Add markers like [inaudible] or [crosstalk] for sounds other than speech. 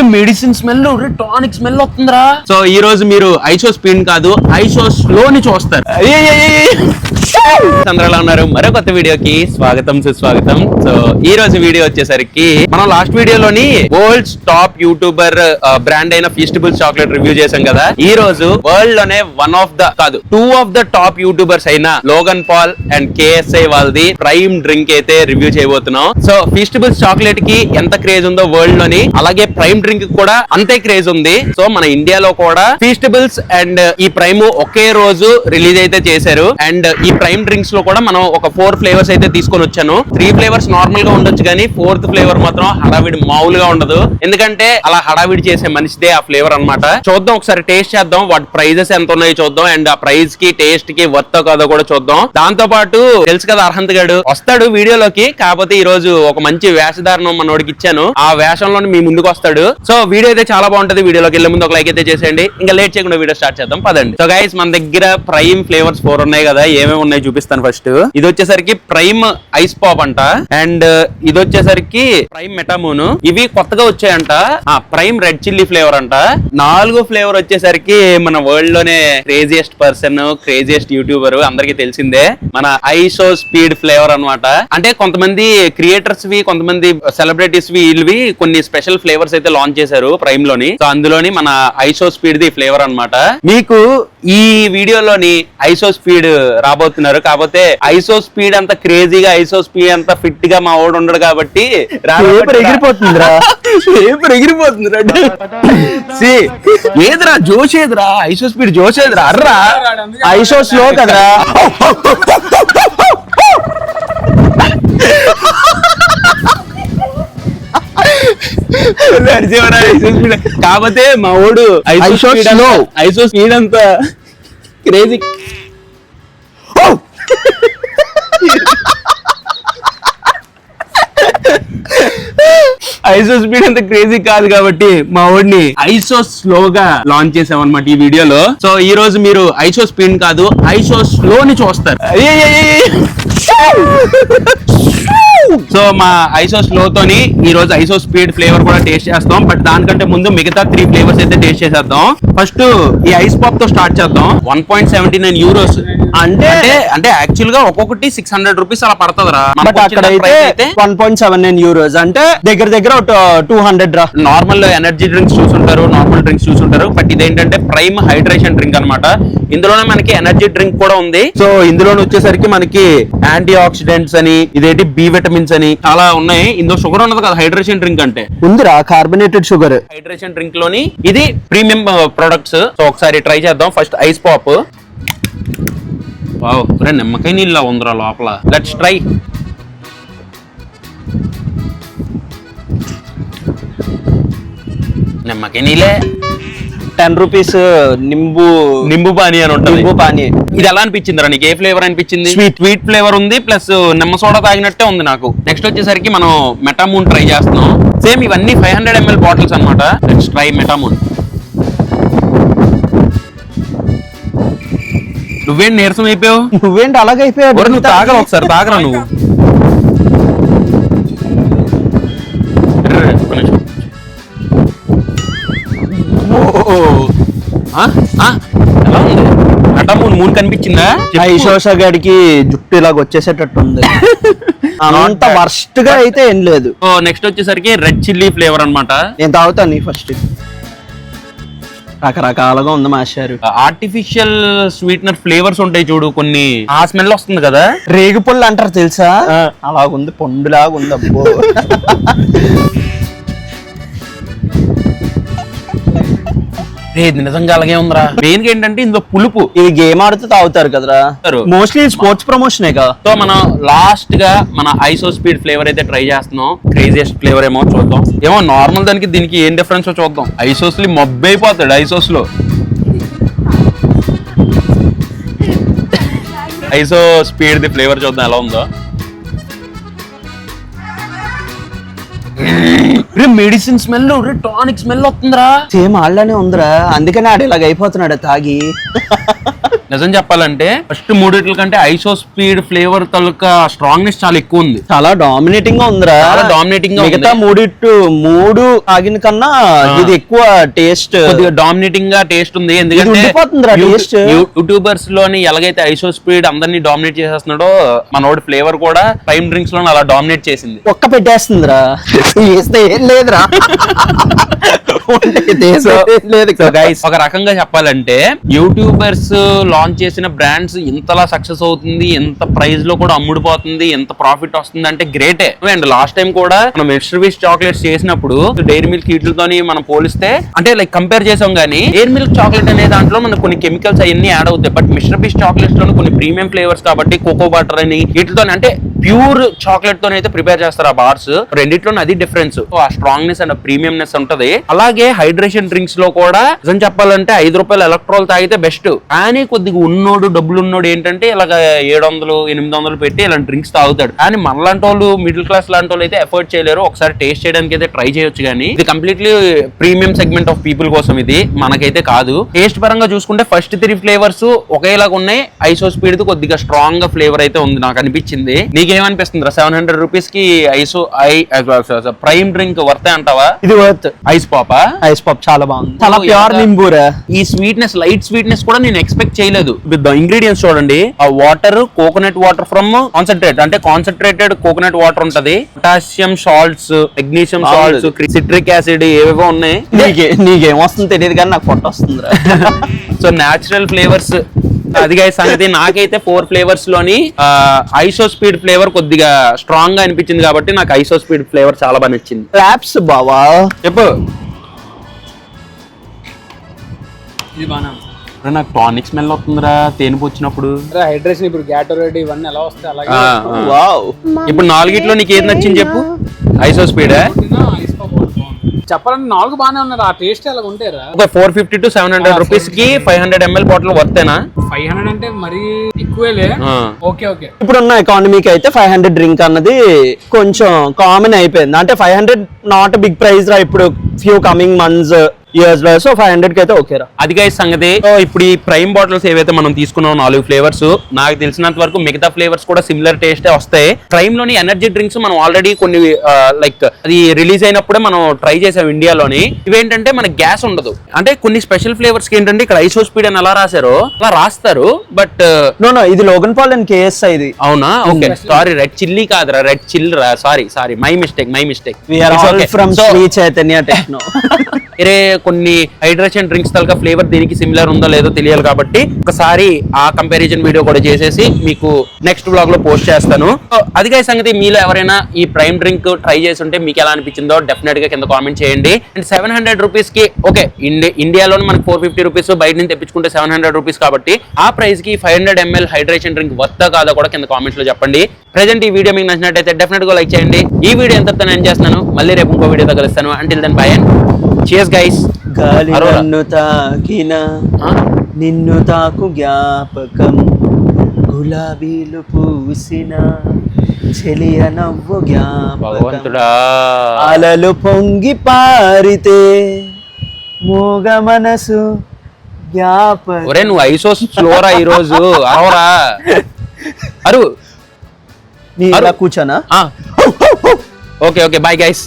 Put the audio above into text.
Medicine smell tonic smell వస్తుందిరా. So ఈ రోజు మీరు ఐసో స్పీడ్ కాదు ఐసో స్లో ని చూస్తారు అందరూ ఎలా ఉన్నారు? మరో కొత్త వీడియోకి స్వాగతం సుస్వాగతం. సో ఈ రోజు వీడియో వచ్చేసరికి మనం లాస్ట్ వీడియోలోని వరల్డ్ టాప్ యూట్యూబర్ బ్రాండ్ అయిన ఫీస్టబుల్ చాక్లెట్ రివ్యూ చేశాం కదా. ఈ రోజు వరల్డ్లోనే వన్ ఆఫ్ ద కాదు two of the top YouTubers అయిన లోగన్ పాల్ అండ్ కేఎస్ఐ వాళ్ళది ప్రైమ్ డ్రింక్ అయితే రివ్యూ చేయబోతున్నాం. సో ఫీస్టబుల్స్ చాక్లెట్కి ఎంత క్రేజ్ ఉందో వరల్డ్లోని అలాగే ప్రైమ్ డ్రింక్ కూడా అంతే క్రేజ్ ఉంది. సో మన ఇండియాలో కూడా ఫీస్టబుల్స్ అండ్ ఈ ప్రైమ్ ఒకే రోజు రిలీజ్ అయితే చేశారు. అండ్ ఈ ప్రైమ్ డ్రింక్స్లో కూడా మనం ఒక ఫోర్ ఫ్లేవర్స్ అయితే తీసుకొని వచ్చాను. త్రీ ఫ్లేవర్స్ నార్మల్గా ఉండొచ్చు కానీ ఫోర్త్ ఫ్లేవర్ మాత్రం హడావిడి మామూలుగా ఉండదు. ఎందుకంటే అలా హడావిడి చేసే మనిషిదే ఆ ఫ్లేవర్ అన్నమాట. చూద్దాం ఒకసారి టేస్ట్ చేద్దాం వాటి ప్రైజెస్ ఎంత ఉన్నాయో చూద్దాం అండ్ ఆ ప్రైస్కి టేస్ట్కి వర్త్ కాదో కూడా చూద్దాం. దాంతో పాటు తెలుసు కదా అర్హంత్ గడు వస్తాడు వీడియోలోకి కాకపోతే ఈ రోజు ఒక మంచి వేషధారణం మనోడికి ఇచ్చాను. ఆ వేషంలో మీ ముందుకు వస్తాడు. సో వీడియో అయితే చాలా బాగుంటది. వీడియోలోకి వెళ్ళే ముందు ఒక లైక్ అయితే చేసేయండి. ఇంకా లేట్ చేయకుండా వీడియో స్టార్ట్ చేద్దాం. పదండి. సో గైస్ మన దగ్గర ప్రైమ్ ఫ్లేవర్స్ ఫోర్ ఉన్నాయి కదా. ఏమేమి ఉన్నాయి చూపిస్తాను ఫస్ట్ ఇది వచ్చేసరికి ప్రైమ్ ఐస్ పాప్ అంట. అండ్ ఇది వచ్చేసరికి ప్రైమ్ మెటామూన్. ఇవి కొత్తగా వచ్చాయంట. ఆ ప్రైమ్ రెడ్ చిల్లీ ఫ్లేవర్ అంట. నాలుగో ఫ్లేవర్ వచ్చేసరికి మన వరల్డ్లోనే క్రేజియస్ట్ పర్సన్ క్రేజియస్ట్ యూట్యూబర్ అందరికీ తెలిసిందే. మన ఐసో స్పీడ్ ఫ్లేవర్ అన్నమాట. అంటే కొంతమంది క్రియేటర్స్ వి కొంతమంది సెలబ్రిటీస్ వి వీళ్ళవి కొన్ని స్పెషల్ ఫ్లేవర్స్ అయితే లాంచ్ చేశారు ప్రైమ్లోని. సో అందులోని మన ఐసో స్పీడ్ ది ఫ్లేవర్ అన్నమాట. మీకు ఈ వీడియోలోని ఐసో స్పీడ్ రాబోతున్నారు. కాకపోతే ఐసో స్పీడ్ అంత క్రేజీగా ఐసో స్పీడ్ అంత ఫిట్గా మా వాడు ఉండడు కాబట్టి ఎగిరిపోతుందిరా. పేపర్ ఎగిరిపోతుందిరా. సి ఏదిరా జోష్ ఏదిరా ఐసో స్పీడ్ జోష్ ఏదిరా అర్రా. ఐసో స్లో కదరా [laughs] నడిచేవారా ఐసో స్పీడ్ కాకపోతే మా. అంత- ఐసో స్పీడ్ అంత క్రేజీ. ఐసో స్పీడ్ అంత క్రేజీ కాదు కాబట్టి మా వాడిని ఐసో స్లోగా లాంచ్ చేసాం అనమాట ఈ వీడియోలో. సో ఈ రోజు మీరు ఐసో స్పీడ్ కాదు ఐసో స్లో ని చూస్తారు సో మా ఐసో స్లో తోని ఈ రోజు ఐసో స్పీడ్ ఫ్లేవర్ కూడా టేస్ట్ చేస్తాం. బట్ దానికంటే ముందు మిగతా త్రీ ఫ్లేవర్స్ అయితే టేస్ట్ చేసేద్దాం. ఫస్ట్ ఈ ఐస్ పాప్తో స్టార్ట్ చేద్దాం. One point seventy nine euros అంటే అంటే యాక్చువల్గా ఒక్కొక్కటి సిక్స్ హండ్రెడ్ రూపీస్ అలా పడుతుందిరా. బట్ అక్కడ అయితే one point seven nine euros అంటే దగ్గర దగ్గర టూ హండ్రెడ్ రా. నార్మల్ ఎనర్జీ డ్రింక్స్ చూసుంటారు నార్మల్ డ్రింక్స్ చూసుంటారు. బట్ ఇదేంటంటే ప్రైమ్ హైడ్రేషన్ డ్రింక్ అన్నమాట. ఇందులోనే మనకి ఎనర్జీ డ్రింక్ కూడా ఉంది. సో ఇందులో వచ్చేసరికి మనకి యాంటీ ఆక్సిడెంట్స్ అని ఇదేంటి బి విటమిన్స్ అని. చాలా ఉన్నాయి. ఇందులో షుగర్ ఉండదు కదా హైడ్రేషన్ డ్రింక్ అంటే. ఉందిరా కార్బోనేటెడ్ షుగర్ హైడ్రేషన్ డ్రింక్లోని ఇది ప్రీమియం ప్రొడక్ట్స్ సో ఒకసారి ట్రై చేద్దాం. ఫస్ట్ ఐస్ పాప్ వావ్ రే నిమ్మకాయ నీళ్ళ ఉందిరా లోపల. లెట్స్ ట్రై నిమ్మకాయ నీళ్ళే. టెన్ రూపీస్ నింబు నింబు పానీ అని ఉంటుంది. నింబు పానీ. ఇది ఎలా అనిపించింది నీకు ఏ ఫ్లేవర్ అనిపించింది? స్వీట్ స్వీట్ ఫ్లేవర్ ఉంది ప్లస్ నిమ్మ సోడా తాగినట్టే ఉంది నాకు. నెక్స్ట్ వచ్చేసరికి మనం మెటామూన్ ట్రై చేస్తున్నాం. సేమ్ ఇవన్నీ ఫైవ్ హండ్రెడ్ ఎంఎల్ బాటిల్స్ అనమాట లెట్స్ ట్రై మెటామూన్ నువ్వేం నీరసం అయిపోయావు? నువ్వేంటి అలాగే ఒరే, నువ్వు తాగరా ఒకసారి తాగరా నువ్వు. ఎలా ఉంది? మెటామూన్ మూన్ కనిపించిందా. ఐశోష గడికి జుట్టు ఇలాగ వచ్చేసేటట్టు ఉంది [laughs] అంత వర్స్ట్గా అయితే ఏం లేదు. నెక్స్ట్ వచ్చేసరికి రెడ్ చిల్లీ ఫ్లేవర్ అన్నమాట. నేను తాగుతాను ఫస్ట్. రకరకాలుగా ఉంది మాస్టారు ఆర్టిఫిషియల్ స్వీట్నర్ ఫ్లేవర్స్ ఉంటాయి చూడు కొన్ని ఆ స్మెల్ వస్తుంది కదా? రేగు పళ్ళు అంటారు తెలుసా? అలాగుంది పండులాగా ఉంది అబ్బో. నిజంగా అలాగే ఉందిరా. మెయిన్ ఏంటంటే ఇందులో పులుపు. ఇది గేమ్ ఆడితే తాగుతారు కదరా. మోస్ట్లీ స్పోర్ట్స్ ప్రమోషనే కదా సో మనం లాస్ట్గా మన ఐసో స్పీడ్ ఫ్లేవర్ అయితే ట్రై చేస్తున్నాం. క్రేజియస్ట్ ఫ్లేవర్ ఏమో చూద్దాం. ఏమో నార్మల్ దానికి దీనికి ఏం డిఫరెన్స్ చూద్దాం. ఐసోస్లో మబ్బు అయిపోతాడు ఐసోస్లో. ఐసో స్పీడ్ ది ఫ్లేవర్ చూద్దాం ఎలా ఉందో. రే మెడిసిన్ స్మెల్ టానిక్ స్మెల్ వస్తుందిరా. సేమ్ ఆళ్ళనే ఉందిరా. అందుకనే ఆడు ఇలాగ అయిపోతున్నాడు తాగి. నిజం చెప్పాలంటే ఫస్ట్ మూడిట్ల కంటే ఐసో స్పీడ్ ఫ్లేవర్ తాలూకా స్ట్రాంగ్నెస్ చాలా ఎక్కువ ఉంది. చాలా డామినేటింగ్గా ఉందిరా. చాలా dominating గా మిగతా. మూడిట్టు మూడు ఆగిన కన్నా ఇది ఎక్కువ టేస్ట్ డామినేటింగ్గా టేస్ట్ ఉంది. ఎందుకంటే యూట్యూబర్స్లోని ఎలాగైతే ఐసో స్పీడ్ అందరినీ డామినేట్ చేసేస్తున్నాడో మనోడి ఫ్లేవర్ కూడా ప్రైమ్ డ్రింక్స్లో అలా డామినేట్ చేసింది. ఒక్క పెట్టేస్తుందిరా. [laughs] వేస్తే ఏం లేదురా. [laughs] [laughs] ఒక రకంగా చెప్పాలంటే యూట్యూబర్స్ లాంచ్ చేసిన బ్రాండ్స్ ఇంతలా సక్సెస్ అవుతుంది ఎంత ప్రైస్లో కూడా అమ్ముడుపోతుంది ఎంత ప్రాఫిట్ వస్తుంది అంటే గ్రేటే అండ్ లాస్ట్ టైం కూడా మనం మిస్టర్ బీస్ చాక్లెట్స్ చేసినప్పుడు డైరీ మిల్క్ వీటితోని మనం పోలిస్తే అంటే లైక్ కంపేర్ చేసాం కానీ ఎయిర్ మిల్క్ చాక్లెట్ అనే దాంట్లో మనకు కొన్ని కెమికల్స్ అవన్నీ యాడ్ అవుతాయి. బట్ మిస్టర్ బీస్ చాక్లెట్స్లో కొన్ని ప్రీమియం ఫ్లేవర్స్ కాబట్టి కోకో బటర్ అని వీటితో అంటే ప్యూర్ చాక్లెట్తో అయితే ప్రిపేర్ చేస్తారు ఆ బార్స్ రెండిట్లో అది డిఫరెన్స్ ఆ స్ట్రాంగ్నెస్ అండ్ ప్రీమియంనెస్ ఉంటది. అలాగే హైడ్రేషన్ డ్రింక్స్లో కూడా నిజం చెప్పాలంటే ఐదు రూపాయలు ఎలక్ట్రాల్ తాగితే బెస్ట్. కానీ కొద్దిగా ఉన్నోడు డబ్బులు ఉన్నోడు ఏంటంటే ఇలాగ ఏడు వందలు ఎనిమిది వందలు పెట్టి ఇలాంటి డ్రింక్స్ తాగుతాడు. కానీ మనలాంటి వాళ్ళు మిడిల్ క్లాస్ లాంటి వాళ్ళు అయితే ఎఫర్ట్ చేయలేరు. ఒకసారి టేస్ట్ చేయడానికి అయితే ట్రై చేయొచ్చు కానీ ఇది completely premium segment of people కోసం ఇది. మనకైతే కాదు. టేస్ట్ పరంగా చూసుకుంటే ఫస్ట్ త్రీ ఫ్లేవర్స్ ఒకేలాగా ఉన్నాయి. ఐసో స్పీడ్ కొద్దిగా స్ట్రాంగ్గా ఫ్లేవర్ అయితే ఉంది నాకు అనిపించింది. నీకేమనిపిస్తుంది సెవెన్ హండ్రెడ్ రూపీస్కి ఐసో ఐ ప్రైమ్ డ్రింక్ వర్తే అంటావా? ఇది వర్త్. ఐస్ పాపా. ఐస్ పాప్ చాలా బాగుంది. చాలా ప్యూర్ నింబూరా. ఈ స్వీట్నెస్ లైట్ స్వీట్నెస్ కూడా నేను ఎక్స్పెక్ట్ చేయలేదు. ఇంగ్రీడియంట్స్ చూడండి. ఆ water coconut water from concentrate. అంటే కాన్సన్ట్రేటెడ్ కోకోనట్ వాటర్ ఉంటది. Potassium salts magnesium salts citric acid ఏవేవో ఉన్నాయి. నీకే నీకేం. వస్తుందో తెలియదు కానీ నాకు పొట్ట వస్తుందిరా. [laughs] సో నాచురల్ ఫ్లేవర్స్ అదిగా సంగతి నాకైతే ఫోర్ ఫ్లేవర్స్లోని ఐసో స్పీడ్ ఫ్లేవర్ కొద్దిగా స్ట్రాంగ్గా అనిపించింది కాబట్టి నాకు ఐసో స్పీడ్ ఫ్లేవర్ చాలా బాగా నచ్చింది. ర్యాప్స్ బావా? చెప్పు. ఇది బాగా నాకు టానిక్ స్మెల్ వస్తుందిరా. తేనుపు వచ్చినప్పుడు. హైడ్రేషన్ ఇప్పుడు గ్యాటోరేట్ ఇవన్నీ ఎలా వస్తాయి? అలాగే. వావ్. ఇప్పుడు నాలుగిట్లో నీకు ఏది నచ్చింది చెప్పు. IShowSpeed. చెప్పాలంటే నాలుగు బాగానే ఉన్నారు ఆ టేస్ట్ ఎలా ఉంటారా ఒక four fifty to seven hundred రూపీస్కి ఫైవ్ హండ్రెడ్ ఎంఎల్ బాటిల్ వర్తేనా ఫైవ్ హండ్రెడ్ అంటే మరీ ఎక్కువేలే. Okay okay. ఇప్పుడున్న ఎకానమీకి అయితే ఫైవ్ హండ్రెడ్ డ్రింక్ అన్నది కొంచెం కామన్ అయిపోయింది. అంటే five hundred not big price రా ఇప్పుడు ఫ్యూ కమింగ్ మంత్స్ ఇయర్స్లో. సో ఫైవ్ హండ్రెడ్కి అయితే ఓకే రా. అది గైస్ సంగతి. ఇప్పుడు ఈ ప్రైమ్ బాటిల్స్ ఏవైతే మనం తీసుకున్నాం నాలుగు ఫ్లేవర్స్ నాకు తెలిసినంత వరకు మిగతా ఫ్లేవర్స్ కూడా సిమిలర్ టేస్టే వస్తాయి. ప్రైమ్లోని ఎనర్జీ డ్రింక్స్ మనం ఆల్రెడీ కొన్ని లైక్ అది రిలీజ్ అయినప్పుడే మనం ట్రై చేసాం ఇండియాలోని. ఇవేంటంటే మనకి గ్యాస్ ఉండదు. అంటే కొన్ని స్పెషల్ ఫ్లేవర్స్కి ఏంటంటే ఇక్కడ ఐసో స్పీడ్ అని ఎలా రాశారో అలా రాస్తారు బట్ నో నో ఇది లోగన్ పాల్ అండ్ కేఎస్ఐ ఇది అవునా? ఓకే సారీ రెడ్ చిల్లీ కాదురా రెడ్ చిల్ రా sorry sorry my mistake my mistake from okay. Sri so, Chaitanya Techno. వేరే కొన్ని హైడ్రేషన్ డ్రింక్స్ తలక ఫ్లేవర్ దీనికి సిమిలర్ ఉందో లేదో తెలియాలి కాబట్టి ఒకసారి ఆ కంపారిజన్ వీడియో కూడా చేసేసి మీకు నెక్స్ట్ బ్లాగ్లో పోస్ట్ చేస్తాను. అదిగా సంగతి మీలో ఎవరైనా ఈ ప్రైమ్ డ్రింక్ ట్రై చేసి ఉంటే మీకు ఎలా అనిపించిందో డెఫినెట్గా కింద కామెంట్ చేయండి. అండ్ సెవెన్ హండ్రెడ్ రూపీస్కి ఓకే ఇండియాలో మనకి ఫోర్ ఫిఫ్టీ రూపీస్ బయట నుంచి తెప్పించుకుంటే సెవెన్ హండ్రెడ్ రూపీస్ కాబట్టి ఆ ప్రైస్కి five hundred ML hydration drink వద్దా కాదా కూడా కింద కామెంట్స్లో చెప్పండి. ప్రజెంట్ ఈ వీడియో మీకు నచ్చినట్టయితే డెఫినెట్గా లైక్ చేయండి. ఈ వీడియో ఎంత నేను చేస్తున్నాను. మళ్ళీ రేపు ఇంకో వీడియోతో కలుస్తాను. Until then bye and guys గాలి. నన్ను తాకిన నిన్ను తాకు జ్ఞాపకం గులాబీలు పూసిన చెలియ నవ్వు జ్ఞాపకం అలలు పొంగి పారితే మూగ మనసు జ్ఞాపకం ఒరే నువ్వు ఐసో స్లోరా ఈ రోజు అవరా అరు. నీ ఇలా కూర్చోనా? Okay okay bye guys